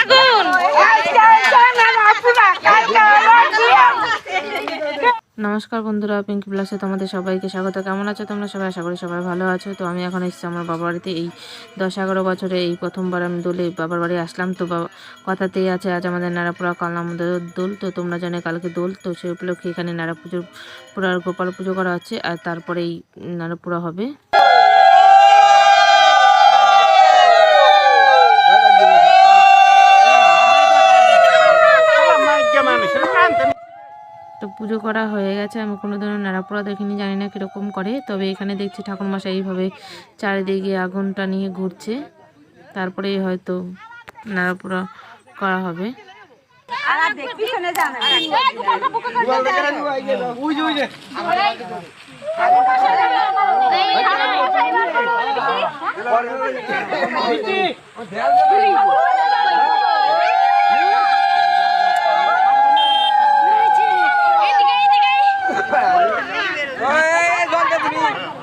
আগুন। নমস্কার বন্ধুরা পিঙ্কি প্লাসে তোমাদের সবাইকে স্বাগত। কেমন আছো তোমরা? সবাই আশা করি সবাই ভালো আছো। তো আমি এখন এসেছি আমার বাবার বাড়িতে। এই দশ এগারো বছরে এই প্রথমবার আমি দোলে বাবার বাড়ি আসলাম। তো কথাতেই আছে, আজ আমাদের নারাপুরা কাল আমাদের দোল। তো তোমরা জানে কালকে দোল। তো সেই উপলক্ষে এখানে নারা পুজোর পুরার গোপাল পুজো করা হচ্ছে। আর তারপরে এই নারাপুরা হবে। তো পুজো করা হয়ে গেছে আমি কোনো ধরনের নাড়াপোড়া দেখিনি জানি না কীরকম করে তবে এখানে দেখছি ঠাকুরমশাই এইভাবে চারিদিকে আগুনটা নিয়ে ঘুরছে তারপরেই হয়তো নাড়াপোড়া করা হবে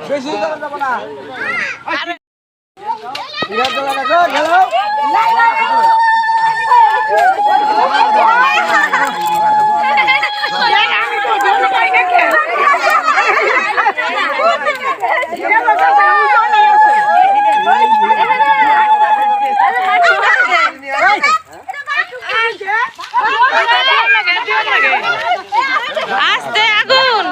বেশি করা যাবে না। আস্তে আগুন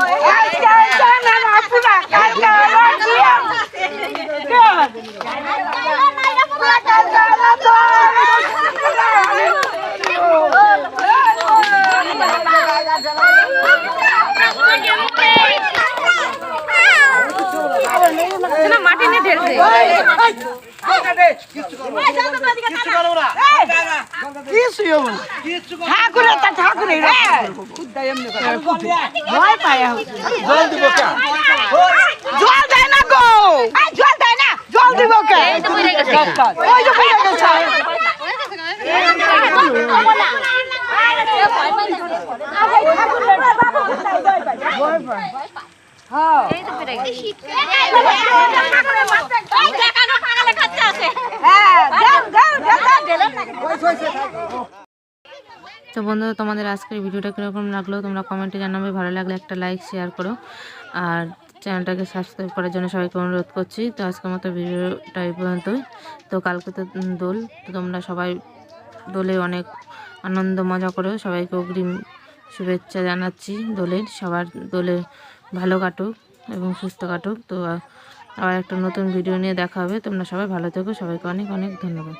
মাটি নিয়ে ঢেলছে ঠাকুরের তা ঠাকুরের ভয় পায় এখন। জল দেয় না গো জল দেয় না জল দিব কে ওই যে পড়ে গেছে। হ্যাঁ তো বন্ধুরা, তোমাদের আজকের ভিডিওটা কীরকম লাগল তোমরা কমেন্টে জানাবে। ভালো লাগলে একটা লাইক শেয়ার করো। আর চ্যানেলটাকে সাবস্ক্রাইব করার জন্য সবাইকে অনুরোধ করছি। তো আজকের মতো ভিডিওটা এই পর্যন্তই। তো কালকে তো দোল, তো তোমরা সবাই দোলে অনেক আনন্দ মজা করো। সবাইকে অগ্রিম শুভেচ্ছা জানাচ্ছি দোলের। সবার দোলে ভালো কাটুক এবং সুস্থ কাটুক। তো আবার একটা নতুন ভিডিও নিয়ে দেখা হবে। তোমরা সবাই ভালো থেকো। সবাইকে অনেক অনেক ধন্যবাদ।